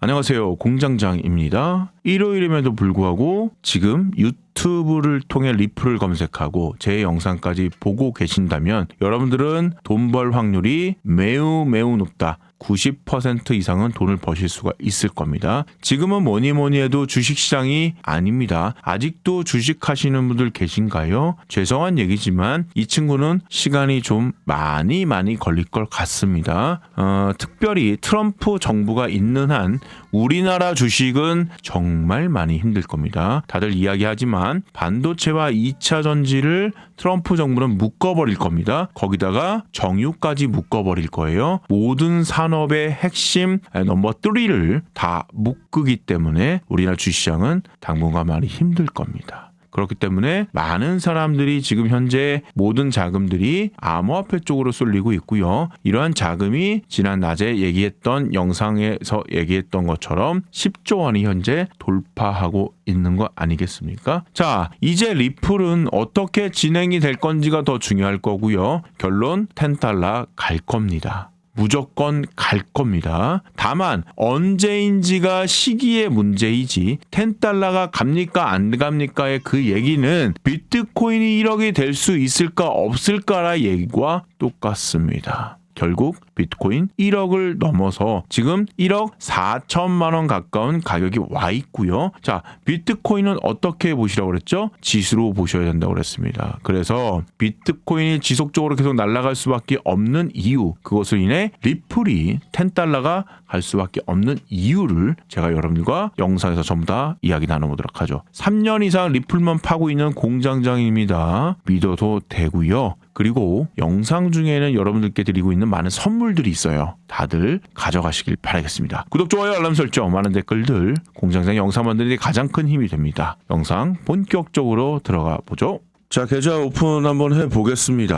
안녕하세요. 공장장입니다. 일요일임에도 불구하고 지금 유튜브 를 통해 리플을 검색하고 제 영상까지 보고 계신다면 여러분들은 돈 벌 확률이 매우 매우 높다. 90% 이상은 돈을 버실 수가 있을 겁니다. 지금은 뭐니 뭐니 해도 주식시장이 아닙니다. 아직도 주식하시는 분들 계신가요? 죄송한 얘기지만 이 친구는 시간이 좀 많이 많이 걸릴 것 같습니다. 어, 특별히 트럼프 정부가 있는 한 우리나라 주식은 정말 많이 힘들 겁니다. 다들 이야기하지만 반도체와 2차 전지를 트럼프 정부는 묶어버릴 겁니다. 거기다가 정유까지 묶어버릴 거예요. 모든 산업의 핵심 넘버 3를 다 묶기 때문에 우리나라 주시장은 당분간 많이 힘들 겁니다. 그렇기 때문에 많은 사람들이 지금 현재 모든 자금들이 암호화폐 쪽으로 쏠리고 있고요. 이러한 자금이 지난 낮에 얘기했던 영상에서 얘기했던 것처럼 10조 원이 현재 돌파하고 있는 거 아니겠습니까? 자, 이제 리플은 어떻게 진행이 될 건지가 더 중요할 거고요. 결론 10달러 갈 겁니다. 무조건 갈 겁니다. 다만 언제인지가 시기의 문제이지 10달러가 갑니까 안 갑니까의 그 얘기는 비트코인이 1억이 될 수 있을까 없을까라 얘기와 똑같습니다. 결국 비트코인 1억을 넘어서 지금 1억 4천만 원 가까운 가격이 와 있고요. 자, 비트코인은 어떻게 보시라고 그랬죠? 지수로 보셔야 된다고 그랬습니다. 그래서 비트코인이 지속적으로 계속 날아갈 수밖에 없는 이유, 그것을 인해 리플이 10달러가 갈 수밖에 없는 이유를 제가 여러분과 영상에서 전부 다 이야기 나눠보도록 하죠. 3년 이상 리플만 파고 있는 공장장입니다. 믿어도 되고요. 그리고 영상 중에는 여러분들께 드리고 있는 많은 선물들이 있어요. 다들 가져가시길 바라겠습니다. 구독, 좋아요, 알람 설정, 많은 댓글들 공장장 영상 만드는 데 가장 큰 힘이 됩니다. 영상 본격적으로 들어가 보죠. 자, 계좌 오픈 한번 해 보겠습니다.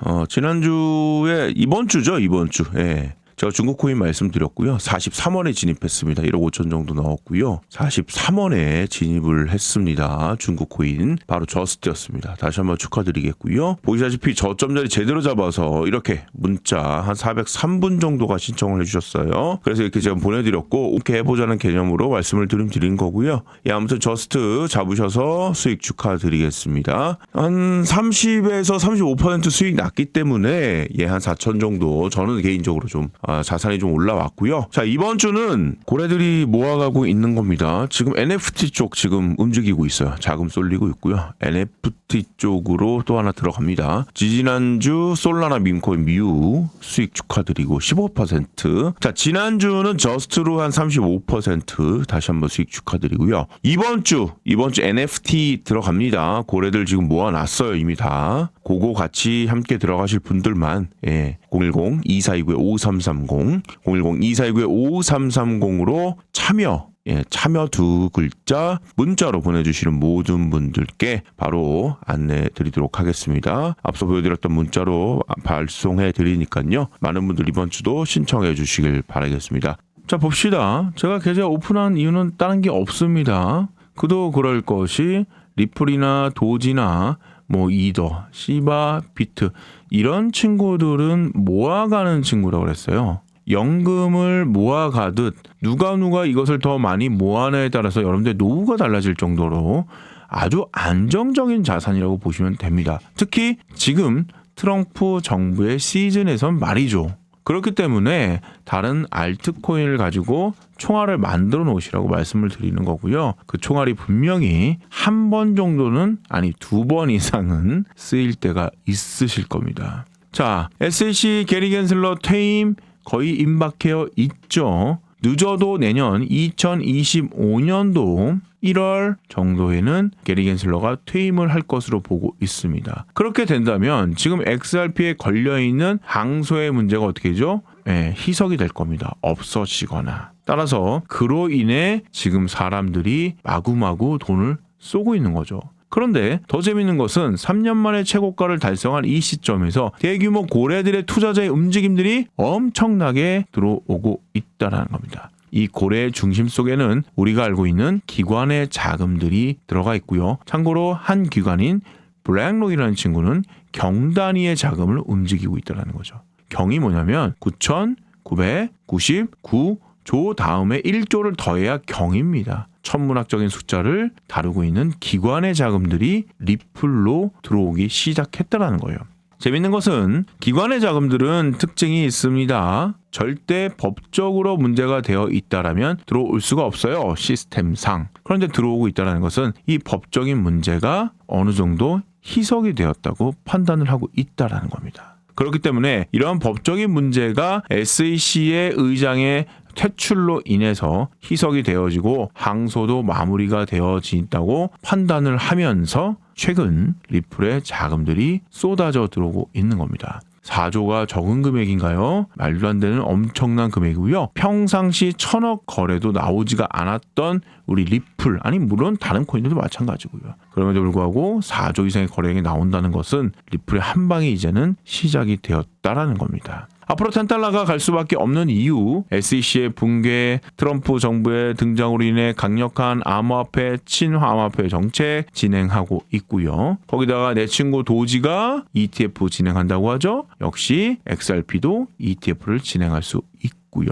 어, 지난주에 이번 주죠, 이번 주. 예. 제가 중국 코인 말씀드렸고요. 43원에 진입했습니다. 1억 5천 정도 넣었고요. 43원에 진입을 했습니다. 중국 코인 바로 저스트였습니다. 다시 한번 축하드리겠고요. 보시다시피 저점 자리 제대로 잡아서 이렇게 문자 한 403분 정도가 신청을 해주셨어요. 그래서 이렇게 제가 보내드렸고 이렇게 해보자는 개념으로 말씀을 드림 드린 거고요. 예, 아무튼 저스트 잡으셔서 수익 축하드리겠습니다. 한 30에서 35% 수익 났기 때문에 예, 한 4천 정도 저는 개인적으로 좀 아, 자산이 좀 올라왔고요. 자 이번 주는 고래들이 모아가고 있는 겁니다. 지금 NFT 쪽 지금 움직이고 있어요. 자금 쏠리고 있고요. NFT 쪽으로 또 하나 들어갑니다. 지지난주 솔라나 밈코인 미우 수익 축하드리고 15%. 자 지난주는 저스트로 한 35% 다시 한번 수익 축하드리고요. 이번 주 이번 주 NFT 들어갑니다. 고래들 지금 모아놨어요 이미 다. 고거 같이 함께 들어가실 분들만 예, 010-2429-5330 010-2429-5330으로 참여 예, 참여 두 글자 문자로 보내주시는 모든 분들께 바로 안내 드리도록 하겠습니다. 앞서 보여드렸던 문자로 발송해 드리니까요. 많은 분들 이번 주도 신청해 주시길 바라겠습니다. 자, 봅시다. 제가 계좌 오픈한 이유는 다른 게 없습니다. 그도 그럴 것이 리플이나 도지나 뭐 이더, 시바, 비트 이런 친구들은 모아가는 친구라고 그랬어요. 연금을 모아가듯 누가 누가 이것을 더 많이 모아내에 따라서 여러분들 노후가 달라질 정도로 아주 안정적인 자산이라고 보시면 됩니다. 특히 지금 트럼프 정부의 시즌에선 말이죠. 그렇기 때문에 다른 알트코인을 가지고 총알을 만들어 놓으시라고 말씀을 드리는 거고요. 그 총알이 분명히 한 번 정도는 아니 두 번 이상은 쓰일 때가 있으실 겁니다. 자, SLC 게리 겐슬러 퇴임 거의 임박해 있죠. 늦어도 내년 2025년도 1월 정도에는 게리 겐슬러가 퇴임을 할 것으로 보고 있습니다. 그렇게 된다면 지금 XRP에 걸려 있는 항소의 문제가 어떻게 되죠? 예, 희석이 될 겁니다. 없어지거나. 따라서 그로 인해 지금 사람들이 마구마구 돈을 쏘고 있는 거죠. 그런데 더 재밌는 것은 3년 만에 최고가를 달성한 이 시점에서 대규모 고래들의 투자자의 움직임들이 엄청나게 들어오고 있다는 겁니다. 이 고래의 중심 속에는 우리가 알고 있는 기관의 자금들이 들어가 있고요. 참고로 한 기관인 블랙록이라는 친구는 경 단위의 자금을 움직이고 있다는 거죠. 경이 뭐냐면 9,999조 다음에 1조를 더해야 경입니다. 천문학적인 숫자를 다루고 있는 기관의 자금들이 리플로 들어오기 시작했다라는 거예요. 재밌는 것은 기관의 자금들은 특징이 있습니다. 절대 법적으로 문제가 되어 있다라면 들어올 수가 없어요. 시스템상. 그런데 들어오고 있다는 것은 이 법적인 문제가 어느 정도 희석이 되었다고 판단을 하고 있다라는 겁니다. 그렇기 때문에 이런 법적인 문제가 SEC의 의장의 퇴출로 인해서 희석이 되어지고 항소도 마무리가 되어진다고 판단을 하면서 최근 리플의 자금들이 쏟아져 들어오고 있는 겁니다. 4조가 적은 금액인가요? 말도 안 되는 엄청난 금액이고요. 평상시 천억 거래도 나오지가 않았던 우리 리플, 아니 물론 다른 코인들도 마찬가지고요. 그럼에도 불구하고 4조 이상의 거래액이 나온다는 것은 리플의 한 방이 이제는 시작이 되었다라는 겁니다. 앞으로 10달러가 갈 수밖에 없는 이유, SEC의 붕괴, 트럼프 정부의 등장으로 인해 강력한 암호화폐, 친화화폐 정책 진행하고 있고요. 거기다가 내 친구 도지가 ETF 진행한다고 하죠. 역시 XRP도 ETF를 진행할 수 있고요.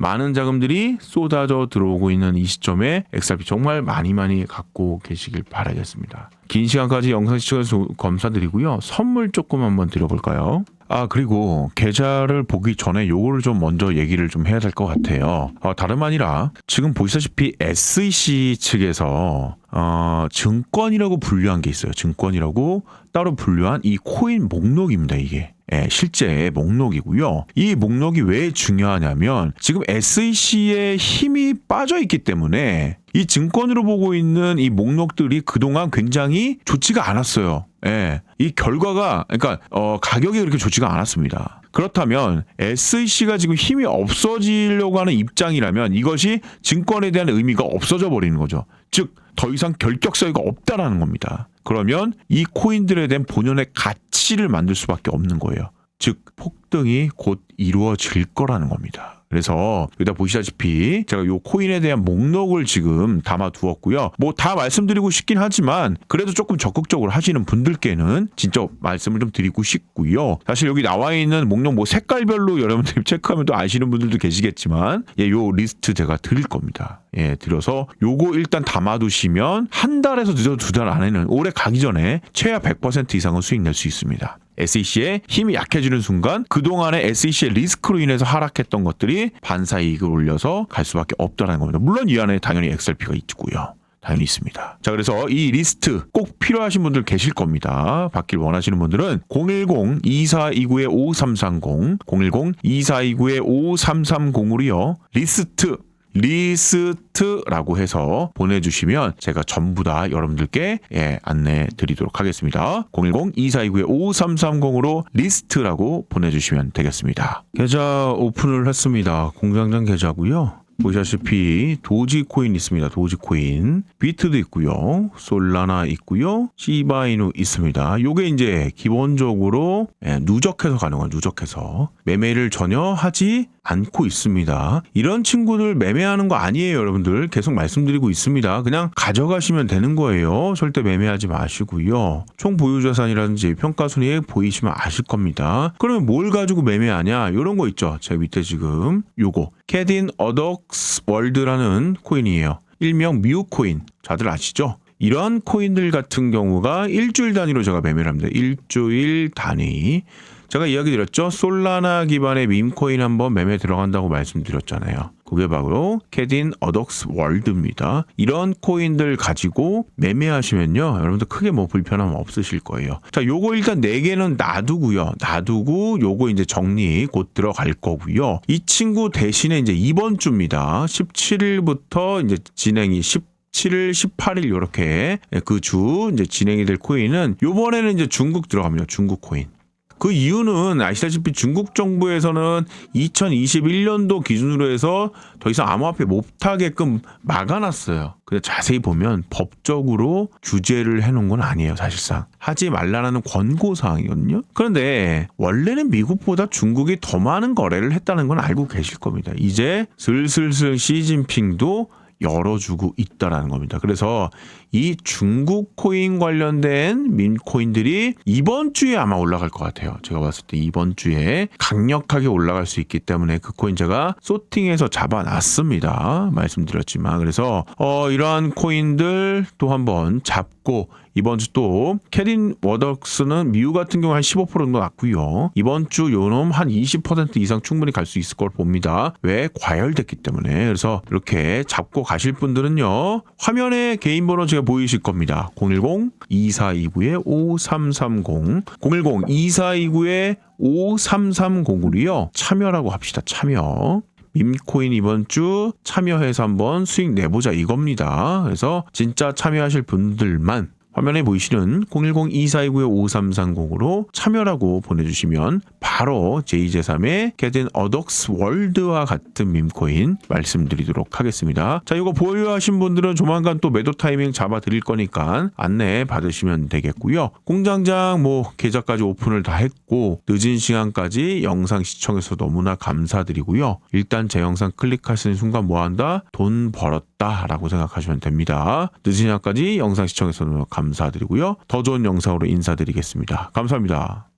많은 자금들이 쏟아져 들어오고 있는 이 시점에 XRP 정말 많이 많이 갖고 계시길 바라겠습니다. 긴 시간까지 영상 시청해서 감사드리고요. 선물 조금 한번 드려볼까요? 아 그리고 계좌를 보기 전에 요거를 좀 먼저 얘기를 좀 해야 될 것 같아요. 어, 다름 아니라 지금 보시다시피 SEC 측에서 어, 증권이라고 분류한 게 있어요. 증권이라고 따로 분류한 이 코인 목록입니다. 이게. 예, 실제 목록이고요. 이 목록이 왜 중요하냐면 지금 SEC의 힘이 빠져 있기 때문에 이 증권으로 보고 있는 이 목록들이 그동안 굉장히 좋지가 않았어요. 예. 이 결과가 그러니까 어 가격이 그렇게 좋지가 않았습니다. 그렇다면 SEC가 지금 힘이 없어지려고 하는 입장이라면 이것이 증권에 대한 의미가 없어져 버리는 거죠. 즉 더 이상 결격 사유가 없다라는 겁니다. 그러면 이 코인들에 대한 본연의 가치를 만들 수밖에 없는 거예요. 즉 폭등이 곧 이루어질 거라는 겁니다. 그래서 여기다 보시다시피 제가 요 코인에 대한 목록을 지금 담아 두었고요. 뭐 다 말씀드리고 싶긴 하지만 그래도 조금 적극적으로 하시는 분들께는 진짜 말씀을 좀 드리고 싶고요. 사실 여기 나와 있는 목록 뭐 색깔별로 여러분들이 체크하면 또 아시는 분들도 계시겠지만 예, 요 리스트 제가 드릴 겁니다. 예, 드려서 요거 일단 담아 두시면 한 달에서 늦어도 두 달 안에는 올해 가기 전에 최하 100% 이상은 수익 낼 수 있습니다. SEC의 힘이 약해지는 순간 그동안의 SEC의 리스크로 인해서 하락했던 것들이 반사 이익을 올려서 갈 수밖에 없다는 겁니다. 물론 이 안에 당연히 XRP가 있고요. 당연히 있습니다. 자, 그래서 이 리스트 꼭 필요하신 분들 계실 겁니다. 받길 원하시는 분들은 010-2429-5330, 010-2429-5330으로요. 리스트 리스트라고 해서 보내주시면 제가 전부 다 여러분들께 예, 안내 드리도록 하겠습니다. 010-2429-5330으로 리스트라고 보내주시면 되겠습니다. 계좌 오픈을 했습니다. 공장장 계좌고요. 보시다시피 도지코인 있습니다. 도지코인 비트도 있고요. 솔라나 있고요. 시바이누 있습니다. 요게 이제 기본적으로 예, 누적해서 가능한 누적해서 매매를 전혀 하지 않고 있습니다. 이런 친구들 매매하는 거 아니에요, 여러분들. 계속 말씀드리고 있습니다. 그냥 가져가시면 되는 거예요. 절대 매매하지 마시고요. 총 보유 자산이라든지 평가 순위에 보이시면 아실 겁니다. 그러면 뭘 가지고 매매하냐? 이런 거 있죠. 제 밑에 지금 요거 캐딘 어덕 스 월드라는 코인이에요. 일명 미우 코인. 다들 아시죠? 이런 코인들 같은 경우가 일주일 단위로 제가 매매를 합니다. 일주일 단위. 제가 이야기 드렸죠. 솔라나 기반의 밈코인 한번 매매 들어간다고 말씀드렸잖아요. 그게 바로 캐딘 어덕스 월드입니다. 이런 코인들 가지고 매매하시면요. 여러분들 크게 뭐 불편함 없으실 거예요. 자, 요거 일단 4개는 놔두고요. 놔두고 요거 이제 정리 곧 들어갈 거고요. 이 친구 대신에 이제 이번 주입니다. 17일부터 이제 진행이 10 17일, 18일 요렇게 그 주 이제 진행이 될 코인은 요번에는 이제 중국 들어갑니다. 중국 코인. 그 이유는 아시다시피 중국 정부에서는 2021년도 기준으로 해서 더 이상 암호화폐 못하게끔 막아놨어요. 근데 자세히 보면 법적으로 규제를 해놓은 건 아니에요, 사실상. 하지 말라는 권고 사항이거든요. 그런데 원래는 미국보다 중국이 더 많은 거래를 했다는 건 알고 계실 겁니다. 이제 슬슬슬 시진핑도 열어주고 있다라는 겁니다. 그래서 이 중국 코인 관련된 민 코인들이 이번 주에 아마 올라갈 것 같아요. 제가 봤을 때 이번 주에 강력하게 올라갈 수 있기 때문에 그 코인 제가 소팅해서 잡아놨습니다. 말씀드렸지만 그래서 어 이러한 코인들 또 한번 잡고 이번 주 또 캐린 워덕스는 미우 같은 경우 한 15% 정도 났고요. 이번 주 요놈 한 20% 이상 충분히 갈 수 있을 걸 봅니다. 왜 과열됐기 때문에 그래서 이렇게 잡고 가실 분들은요 화면에 개인 번호 제가 보이실 겁니다. 010 2429에 5330 010 2429에 5330으로요 참여라고 합시다. 참여. 밈코인 이번 주 참여해서 한번 수익 내보자 이겁니다. 그래서 진짜 참여하실 분들만 화면에 보이시는 010-2429-5330으로 참여라고 보내주시면 바로 JJ3의 게든 어덕스 월드와 같은 밈코인 말씀드리도록 하겠습니다. 자, 이거 보유하신 분들은 조만간 또 매도 타이밍 잡아 드릴 거니까 안내 받으시면 되겠고요. 공장장 뭐 계좌까지 오픈을 다 했고 늦은 시간까지 영상 시청해서 너무나 감사드리고요. 일단 제 영상 클릭하시는 순간 뭐 한다? 돈 벌었다 라고 생각하시면 됩니다. 늦은 시간까지 영상 시청해서 너무 감사드리고요. 더 좋은 영상으로 인사드리겠습니다. 감사합니다.